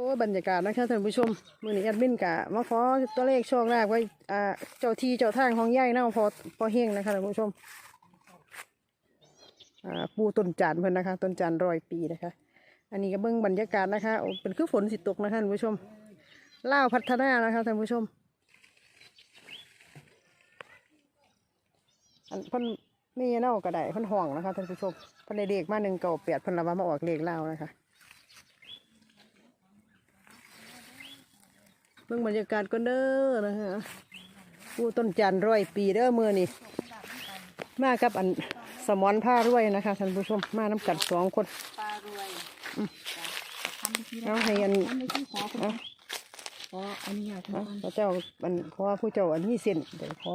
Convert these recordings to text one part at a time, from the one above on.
โอ้บรรยากาศนะคะท่านผู้ชมมือนี้แอดมินกะมาขอตัวเลขโชคแรกไว้อ่าเจ้าที่เจ้าทางของย่ายเน่าพอพอเฮงนะคะท่านผู้ชมอ่าปูต้นจานเพิ่นนะคะต้นจานร้อยปีนะคะ อันนี้ก็เบิ่งบรรยากาศนะคะโอ้เป็นคือฝนสิตกนะคะท่านผู้ชมล่าพัฒนานะคะท่านผู้ชม อันเพิ่นมีเน่าก็ได้พิ่นห่วงนะคะท่านผู้ชมพิ่นได้เลขมาหนึ่งเก่าเปียดพิ่นละว่ามาออกเลขเล่านะคะ เบิ่งบรรยากาศก็เด้อนะคะผู้ต้นจันทร์ร้อยปีเด้อมือนี่มากับอันสมอนผ้ารวยนะคะท่านผู้ชมมาน้ำกัดสองคนปลารวยจ้ะทำพิธีเอาให้อันทำพิธีขอคุณเอาขออนุญาตเอาทำพระเจ้าอันขอผู้เจ้าอันนี้เส้นเดี๋ยวขอ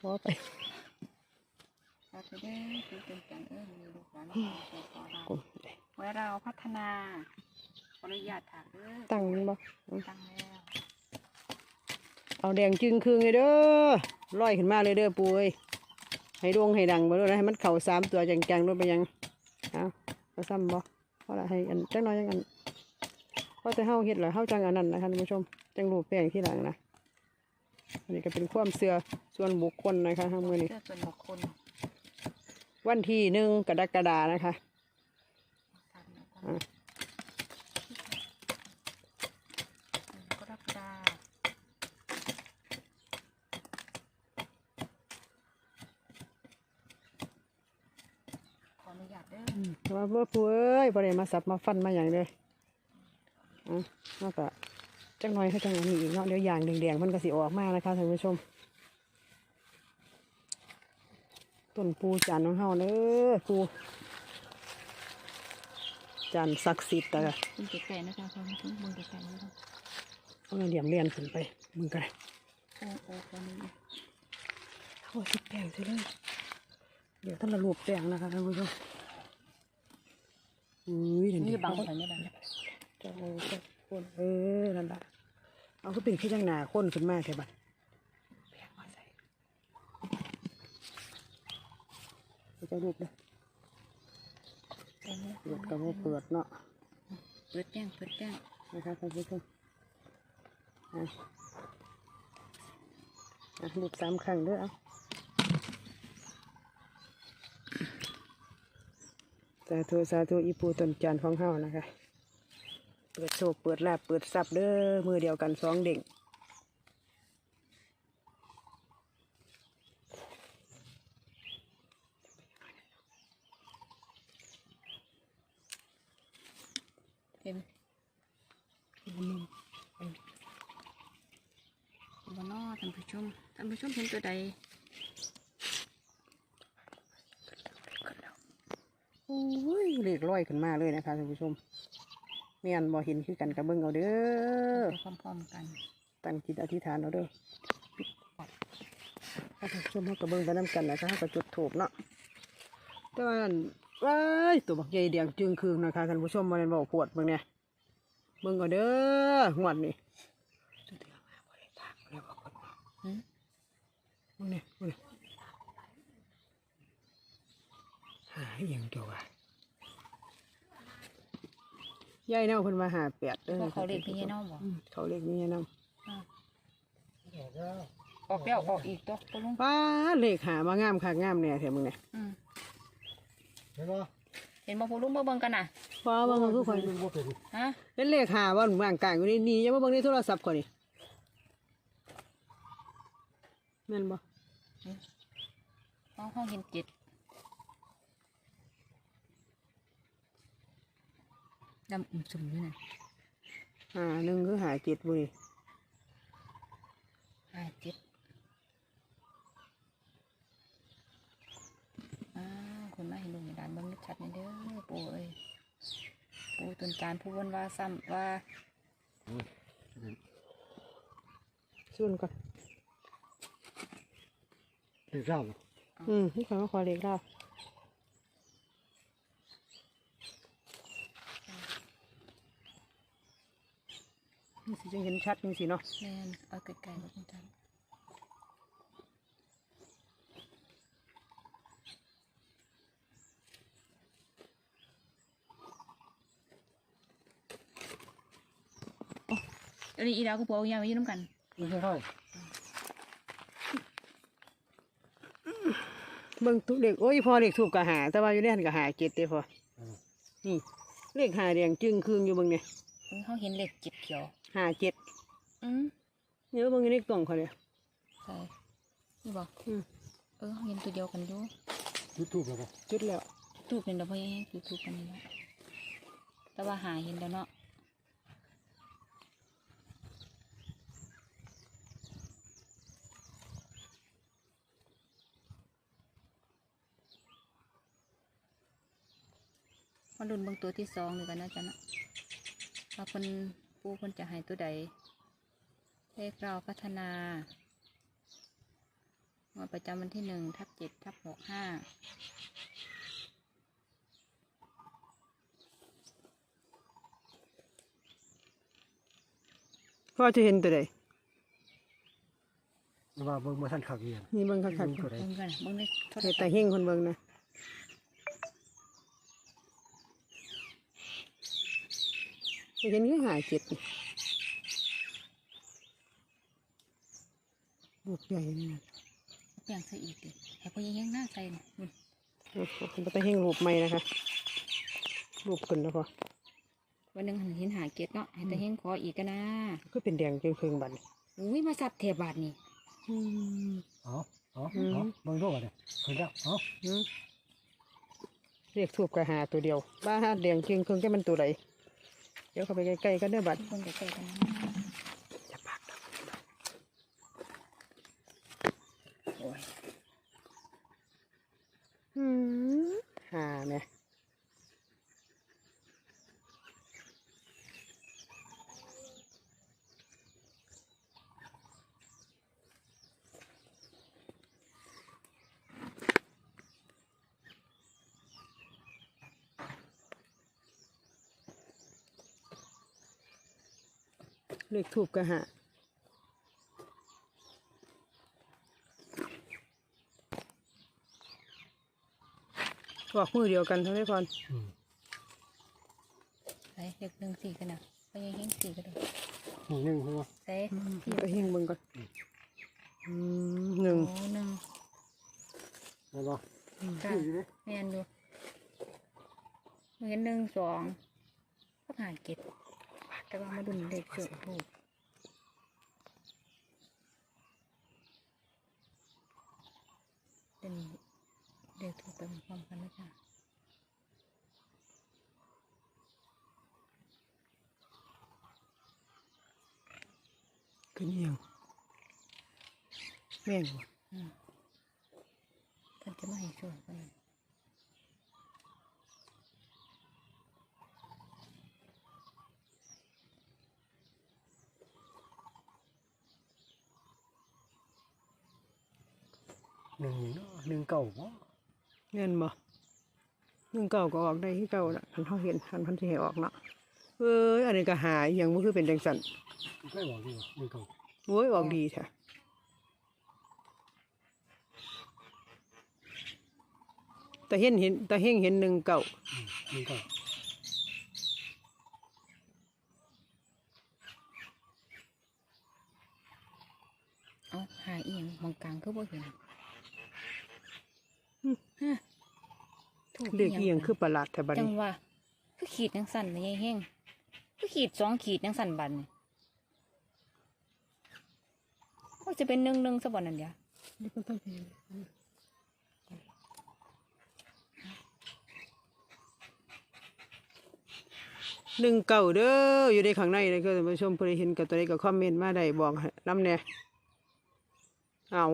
ขอไปสาธุเด้อคือเป็นการเอื้อมีลูกหลานขอขอเราไว้เราพัฒนา ขออนุญาตถากเด้อตั้งมันบ่ตั้งแล้วเอาแดงจึงคืงเลยเด้อลอยขึ้นมาเลยเด้อปุ้ยให้ดวงให้ดังมาด้วยนะให้มันเข่าสามตัวจังๆด้วยไปยังเอาเอาซ้ำบ่เพราะละให้อันจังน้อยจังอันเพราะจะเฮาเฮ็ดเหรอเฮาจังอันนั้นนะคะท่านผู้ชมจังรูปแป้งที่หลังนะอันนี้ก็เป็นความเชื่อส่วนบุคคลนะคะทางมือนี้เพื่อส่วนบุคคลวันที่หนึ่งกรกฎานะคะ ทำแล้วก็ อะ กรกฎาข ออนุญาตเด้ออืมแต่ว่าเพื่อปุ้ยบ่ได้มาสับมาฟันมาอย่างเลยอะแล้วก็จังน้อยให้จังอันนี้อีกเนาะเดี๋ยวอย่างแดงๆมันก็สิออกมานะคะท่านผู้ชมต้นปูจานของเฮาเด้อปูจานศักดิ์สิทธิ์แต่ละคุณเก๋ไก่นะคะคุณคุณมึงเก๋ไก่นะคะเอาเหลี่ยมเลียนขึ้นไปมึงกันโอ้โอ้ตอนนี้เขาสิแป้งสิเลย เดี๋ยวท่านละรูปแป้งนะคะท่านผู้ชมอุ้ยเดี๋ยวนี่นี้บางคนไม่ดังจะเอาจะคนเออนั่นละเอาก็เป็นขี้จังหนาข้นขึ้นมาแค่บัดแป้งมาใส่เดี๋ยวจะรูปเลยเปิดกับว่าเปิดเนาะเปิดแจ้งเปิดแจ้งนะคะท่านผู้ชมอะอะลูกสามครั้งเด้วยเอาาธุสาธุอีปูต้นจันของเฮานะคะ เปิดโชคเปิดลาบเปิดทรัพย์เด้อมือเดียวกันสองเด้งเห็นบนนอท่านผู้ชมท่านผู้ชมเห็นตัวใด โอ้ย เลขร้อยขึ้นมาเลยนะคะท่านผู้ชมเมียนบ่เห็นคือกันกับเบิ้งเอาเด้อไปพร้อมๆกันตั้งจิตอธิษฐานเอาเด้อถ้าท่านผู้ชมเขากระเบิ้งไปน้ำกันนะคะเขาก็จุดถูกเนาะแต่ว่าอั่นว้ายตัวบักใหญ่เดียงจึงคืนนะคะท่านผู้ชมมาเรียนบอกปวดเบิ่งเนี่ยเบิ่งเอาเด้องวดนี่จะเถื่อมาบ่ได้ทางบ่ได้บอกคนมาหืมเบิ่งเนี่ยเบิ่งเนี่ยหาอหย่างตัววะ ยายเน่าเพิ่นมาหาแปดเด้อว่าเขาเรียกพี่ยายน้องบอกอืมเขาเรียกนี่ยายเน่าออกแล้วออกอีกตัวปลุงป้าเลขหามางามคักงามแน่แถมมึงเนี่ยอืมเห็นบ่เห็นบ่ปลุงมาเบิ่งกันน่ะป้าว่ามันคือคนมันบ่เป็นฮะเห็นเลขหาว่าบางกลางอยู่นี่นี่อยังมาเบิ่งในโทรศัพท์ก่อนนี่แม่นบ่ห้องห้องเห็นเจ็ด ดำอุ่มสุ่มอยู่น่ะหาหนึ่งคือหาเจ็ดเว้ยห้าเจ็ดอ้าวคนมาเห็นดวงวิญญาณเบิ่งชัดๆนี่เด้อปู่เอ้ยปู่ตุนการผู้วนว่าซ้ำว่าส่วนก่อนเด็กเศร้าบ่อืมนี่ขอมาขอเลขเรา นี่สิจะเห็นชัดจริงสิเนาะแม่นเอาไกลๆบ่คุณจันอันนี้อีดาวก็พวกยาวอยู่น้ำกันไม่ใช่ค่อยเบิ่งตุเด็กโอ้ยพอเด็กถูกกะหา แต่ว่าอยู่ในหันกะหาเจ็ดเด้พอนี่เลขหาแดงจึงครึ่งอยู่เบิ่งเนี่ย เขาเห็นเหล็กเจ็ดเขียว หาเจ็ดอืมเนี่ยเบิ่งอยู่ในกล่องเขาเนี่ยใช่นี่บอกอืมเออเขาเห็นตัวเดียวกันอยู่ยูทูบแล้วก็จุดแล้วทูบเป็นดอกไม้แห้งคือทูบกันนี่แหละแต่ว่าหาเห็นแล้วเนาะมาลุ้นเบางตัวที่สองเลยกันนะจ๊ะนะว่าคน ปูคนจะใหายตัวใดเลขเราพัฒนางวดประจำวันที่หนึ่งทับเจ็ดทับหกห้าพ่อจะเห็นตัวใดว่าเบิ่งมาท่านขักเรียนนี่เบิ่งคักเบิ่งตัวใดเบิ่งกันเบิ่งในโทรๆเฮ็ดศัแต่พท์เฮงคนเบิ่งนะไป เห็นคือหาเจ็ดนี่ลูกใหญ่นี่เปลี่ยนซะอีกดิให้พ่อยังหน้าใส่น่ะอืมโอ้โหมันไปเฮงรูปใหม่นะคะรูปขึ้นแล้วพอวันหนึ่งเห็นหาเกตเนาะให้แต่เฮงขออีกกันนะก็เป็นแดงจึงครึ่งบัดนี้อุ้ยมาสับเทบาทนี่อืมเอาเอาอืมเอาเบิ่งดูกันเลยเพิ่นแล้วเอาอืมเรียกทูบกระหาตัวเดียวบ้าฮาแดงจึงครึ่งจะมันตัวใด เดี๋ยวเข้าไปใกล้ๆกันเด้อบัดคนใกล้ๆกันนะปากดอก โอ้ย อืมหาเนี่ย เลขทูบกระหาบอกมือเดียวกันเท่าไหร่พรอืมใส่เด็กหนึ่งสี่กันนะพ่อยังเฮงสี่กันเลยนี่หนึ่งใช่ไหมใส่ไปหิ้งเบิ่งก่อนอืมหนึ่งโอ้หนึ่งแล้วก็จ้าชื่ออยู่ดิแม่นดูเห็นหนึ่งสองก็หาเกต แต่ว่ามาดุนเด็กสุดถูกเป็นเด็กถูกไปพร้อมกันนะจ๊ะขึ้นเอียงแม่งบ่อืมท่านจะมาให้ช่วยกัน หนึ่งนี่เนาะหนึ่งเก่าบ่แม่นบ่หนึ่งเก่าก็ออกได้ที่เก่าละคันเขาเห็นคันพันที่ให้ออกเนาะเอ้ยอันนี้ก็หาอหย่างมันคือเป็นจังสันใกล้บอกดีกว่าหนึ่งเก่าโอ้ยออกดีแท้แต่เห็นเห็นแต่เฮงเห็นหนึ่งเก่าอืมหนึ่งเก่าเอาหาเอียงมองกลางคือบ่เห็นอืมฮะถูก เรียกเอียงคือประหลาดแท้บัดจังนี้ว่าคือขีดจังสั่นนะยายเฮงคือขีดสองขีดจังสั่นบันนี่ว่าจะเป็นหนึ่งหนึ่งสักวันนั่นเดียวหนึ่งเก่าเด้ออยู่ในข้างในเลยก็ท่านผู้ชมเพื่อเห็นกับตัวนี้ก็คอมเมนต์มาได้บอกให้น้ำแน่เอา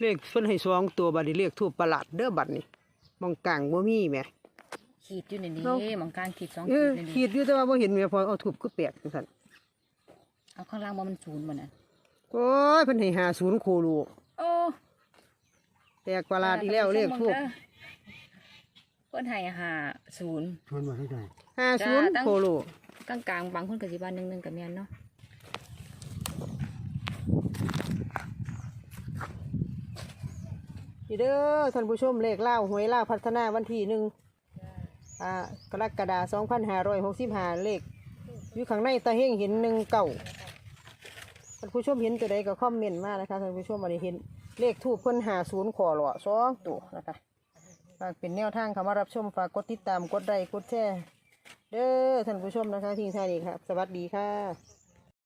เลขเพิ่นให้สองตัวบัดนี้เลขทูบประหลาดเด้อบัดนี้มองกลางบ่มีแหม ขีดอยู่ในนี้เนาะมองกลางขีดสองเอขีอดในขีนี้ดอยู่แต่ว่าบ่เห็นแหม่พอเอาทูบก็แปลกจังซั่นเอาข้างล่างว่ามันศูนย์มันน่ะโอ้ยเพิ่นให้หาศูนย์โคโลโอ้แปลกประหลาดอีกแล้วเลขทูบเพื่อนให้หาศูนย์ ชวนมาที่ไหนหาศูนย์จ้าตั้งโคโลกลางกลางๆบางคนกับสิบานหนึ่งหนึ่งกับเมียนเนาะ นี่เด้อท่านผู้ชมเลขเล่าหวยเล่าพัฒนาวันที่หนึ่งอ่ากรกฎาคม2565เลขอยู่ข้างในตาเฮงเห็นหนึ่งเก่าท่านผู้ชมเห็นตัวใดก็คอมเมนต์มานะคะท่านผู้ชมวันนี้เห็นเลขทูบเพิ่นหาศูนย์ขอหล่อสองตัวนะคะฝากเป็นแนวทางคำว่ารับชมฝากกดติดตามกดไลค์กดแชร์เด้อท่านผู้ชมนะคะทิ้งท้ายนี้ครับ สวัสดีค่ะ